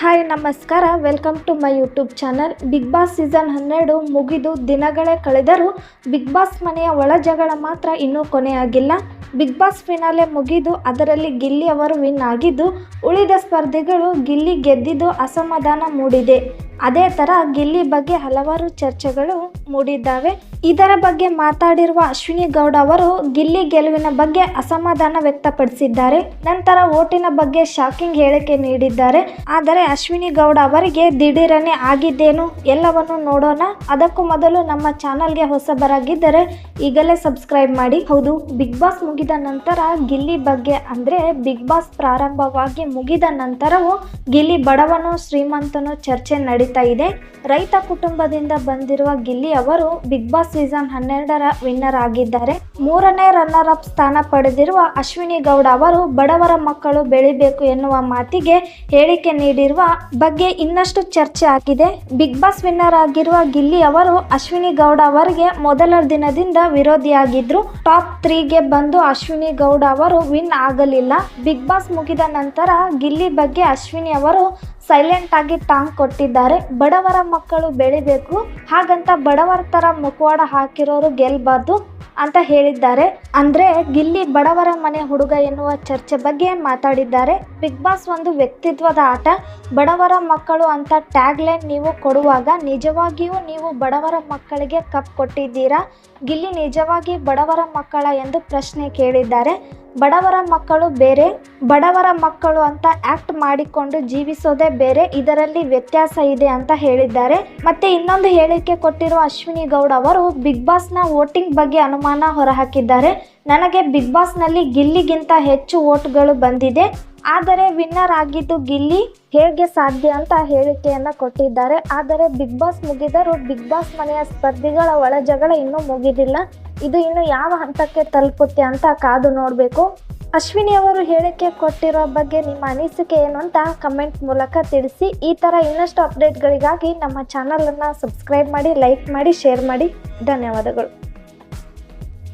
Hi, ನಮಸ್ಕಾರ. Welcome to my YouTube channel Bigg Boss season ಹನ್ನೆರಡು ಮುಗಿದು ದಿನಗಳೇ ಕಳೆದರೂ ಬಿಗ್ ಬಾಸ್ ಮನೆಯ ಒಳ ಜಗಳ ಮಾತ್ರ ಇನ್ನೂ ಕೊನೆಯಾಗಿಲ್ಲ. ಬಿಗ್ ಬಾಸ್ ಫಿನಾಲೆ ಮುಗಿದು ಅದರಲ್ಲಿ ಗಿಲ್ಲಿ ಅವರು ವಿನ್ ಆಗಿದ್ದು, ಉಳಿದ ಸ್ಪರ್ಧಿಗಳು ಗಿಲ್ಲಿ ಗೆದ್ದಿದ್ದು ಅಸಮಾಧಾನ ಮೂಡಿದೆ. ಅದೇ ಥರ ಗಿಲ್ಲಿ ಬಗ್ಗೆ ಹಲವಾರು ಚರ್ಚೆಗಳು ಮೂಡಿದ್ದಾವೆ. ಇದರ ಬಗ್ಗೆ ಮಾತಾಡಿರುವ ಅಶ್ವಿನಿ ಗೌಡ ಅವರು ಗಿಲ್ಲಿ ಗೆಲುವಿನ ಬಗ್ಗೆ ಅಸಮಾಧಾನ ವ್ಯಕ್ತಪಡಿಸಿದ್ದಾರೆ. ನಂತರ ಓಟಿನ ಬಗ್ಗೆ ಶಾಕಿಂಗ್ ಹೇಳಿಕೆ ನೀಡಿದ್ದಾರೆ. ಆದರೆ ಅಶ್ವಿನಿ ಗೌಡ ಅವರಿಗೆ ದಿಢೀರನೆ ಆಗಿದ್ದೇನು ಎಲ್ಲವನ್ನು ನೋಡೋಣ. ಅದಕ್ಕೂ ಮೊದಲು ನಮ್ಮ ಚಾನಲ್ಗೆ ಹೊಸಬರಾಗಿದ್ದರೆ ಈಗಲೇ ಸಬ್ಸ್ಕ್ರೈಬ್ ಮಾಡಿ. ಹೌದು, ಬಿಗ್ ಬಾಸ್ ಮುಗಿದ ನಂತರ ಗಿಲ್ಲಿ ಬಗ್ಗೆ ಅಂದರೆ ಬಿಗ್ ಬಾಸ್ ಪ್ರಾರಂಭವಾಗಿ ಮುಗಿದ ನಂತರವೂ ಗಿಲ್ಲಿ ಬಡವನು ಶ್ರೀಮಂತನು ಚರ್ಚೆ ನಡೀತಾ ಇದೆ. ರೈತ ಕುಟುಂಬದಿಂದ ಬಂದಿರುವ ಗಿಲ್ಲಿ ಅವರು ಬಿಗ್ ಬಾಸ್ ಸೀಸನ್ ಹನ್ನೆರಡರ ವಿನ್ನರ್ ಆಗಿದ್ದಾರೆ. ಮೂರನೇ ರನ್ನರ್ ಅಪ್ ಸ್ಥಾನ ಪಡೆದಿರುವ ಅಶ್ವಿನಿ ಗೌಡ ಅವರು ಬಡವರ ಮಕ್ಕಳು ಬೆಳಿಬೇಕು ಎನ್ನುವ ಮಾತಿಗೆ ಹೇಳಿಕೆ ನೀಡಿರುವ ಬಗ್ಗೆ ಇನ್ನಷ್ಟು ಚರ್ಚೆ ಆಗಿದೆ. ಬಿಗ್ ಬಾಸ್ ವಿನ್ನರ್ ಆಗಿರುವ ಗಿಲ್ಲಿ ಅವರು ಅಶ್ವಿನಿ ಗೌಡ ಅವರಿಗೆ ಮೊದಲ ದಿನದಿಂದ ವಿರೋಧಿಯಾಗಿದ್ರು. ಟಾಪ್ ತ್ರೀಗೆ ಬಂದು ಅಶ್ವಿನಿ ಗೌಡ ಅವರು ವಿನ್ ಆಗಲಿಲ್ಲ. ಬಿಗ್ ಬಾಸ್ ಮುಗಿದ ನಂತರ ಗಿಲ್ಲಿ ಬಗ್ಗೆ ಅಶ್ವಿನಿ ಅವರು ಸೈಲೆಂಟ್ ಆಗಿ ಟಾಂಗ್ ಕೊಟ್ಟಿದ್ದಾರೆ. ಬಡವರ ಮಕ್ಕಳು ಬೆಳಿಬೇಕು. ಹಾಗಂತ ಬಡವರ ಥರ ಮುಖವಾಡ ಹಾಕಿರೋರು ಗೆಲ್ಬಾರ್ದು ಅಂತ ಹೇಳಿದ್ದಾರೆ. ಅಂದ್ರೆ ಗಿಲ್ಲಿ ಬಡವರ ಮನೆ ಹುಡುಗ ಎನ್ನುವ ಚರ್ಚೆ ಬಗ್ಗೆ ಮಾತಾಡಿದ್ದಾರೆ. ಬಿಗ್ ಬಾಸ್ ಒಂದು ವ್ಯಕ್ತಿತ್ವದ ಆಟ. ಬಡವರ ಮಕ್ಕಳು ಅಂತ ಟ್ಯಾಗ್ ಲೈನ್ ನೀವು ಕೊಡುವಾಗ ನಿಜವಾಗಿಯೂ ನೀವು ಬಡವರ ಮಕ್ಕಳಿಗೆ ಕಪ್ ಕೊಟ್ಟಿದ್ದೀರಾ? ಗಿಲ್ಲಿ ನಿಜವಾಗಿ ಬಡವರ ಮಕ್ಕಳ ಎಂದು ಪ್ರಶ್ನೆ ಕೇಳಿದ್ದಾರೆ. ಬಡವರ ಮಕ್ಕಳು ಬೇರೆ, ಬಡವರ ಮಕ್ಕಳು ಅಂತ ಆಕ್ಟ್ ಮಾಡಿಕೊಂಡು ಜೀವಿಸೋದೇ ಬೇರೆ, ಇದರಲ್ಲಿ ವ್ಯತ್ಯಾಸ ಇದೆ ಅಂತ ಹೇಳಿದ್ದಾರೆ. ಮತ್ತೆ ಇನ್ನೊಂದು ಹೇಳಿಕೆ ಕೊಟ್ಟಿರುವ ಅಶ್ವಿನಿ ಗೌಡ ಅವರು ಬಿಗ್ ಬಾಸ್ನ ವೋಟಿಂಗ್ ಬಗ್ಗೆ ಅನುಮಾನ ಹೊರಹಾಕಿದ್ದಾರೆ. ನನಗೆ ಬಿಗ್ ಬಾಸ್ನಲ್ಲಿ ಗಿಲ್ಲಿಗಿಂತ ಹೆಚ್ಚು ವೋಟ್ಗಳು ಬಂದಿದೆ. ಆದರೆ ವಿನ್ನರ್ ಆಗಿದ್ದು ಗಿಲ್ಲಿ ಹೇಗೆ ಸಾಧ್ಯ ಅಂತ ಹೇಳಿಕೆಯನ್ನು ಕೊಟ್ಟಿದ್ದಾರೆ. ಆದರೆ ಬಿಗ್ ಬಾಸ್ ಮುಗಿದರೂ ಬಿಗ್ ಬಾಸ್ ಮನೆಯ ಸ್ಪರ್ಧಿಗಳ ಒಳ ಜಗಳ ಇನ್ನೂ ಮುಗಿದಿಲ್ಲ. ಇದು ಇನ್ನು ಯಾವ ಹಂತಕ್ಕೆ ತಲುಪುತ್ತೆ ಅಂತ ಕಾದು ನೋಡಬೇಕು. ಅಶ್ವಿನಿ ಅವರು ಹೇಳಿಕೆ ಕೊಟ್ಟಿರೋ ಬಗ್ಗೆ ನಿಮ್ಮ ಅನಿಸಿಕೆ ಏನು ಅಂತ ಕಮೆಂಟ್ ಮೂಲಕ ತಿಳಿಸಿ. ಈ ಥರ ಇನ್ನಷ್ಟು ಅಪ್ಡೇಟ್ಗಳಿಗಾಗಿ ನಮ್ಮ ಚಾನಲನ್ನು ಸಬ್ಸ್ಕ್ರೈಬ್ ಮಾಡಿ ಲೈಕ್ ಮಾಡಿ ಶೇರ್ ಮಾಡಿ. ಧನ್ಯವಾದಗಳು.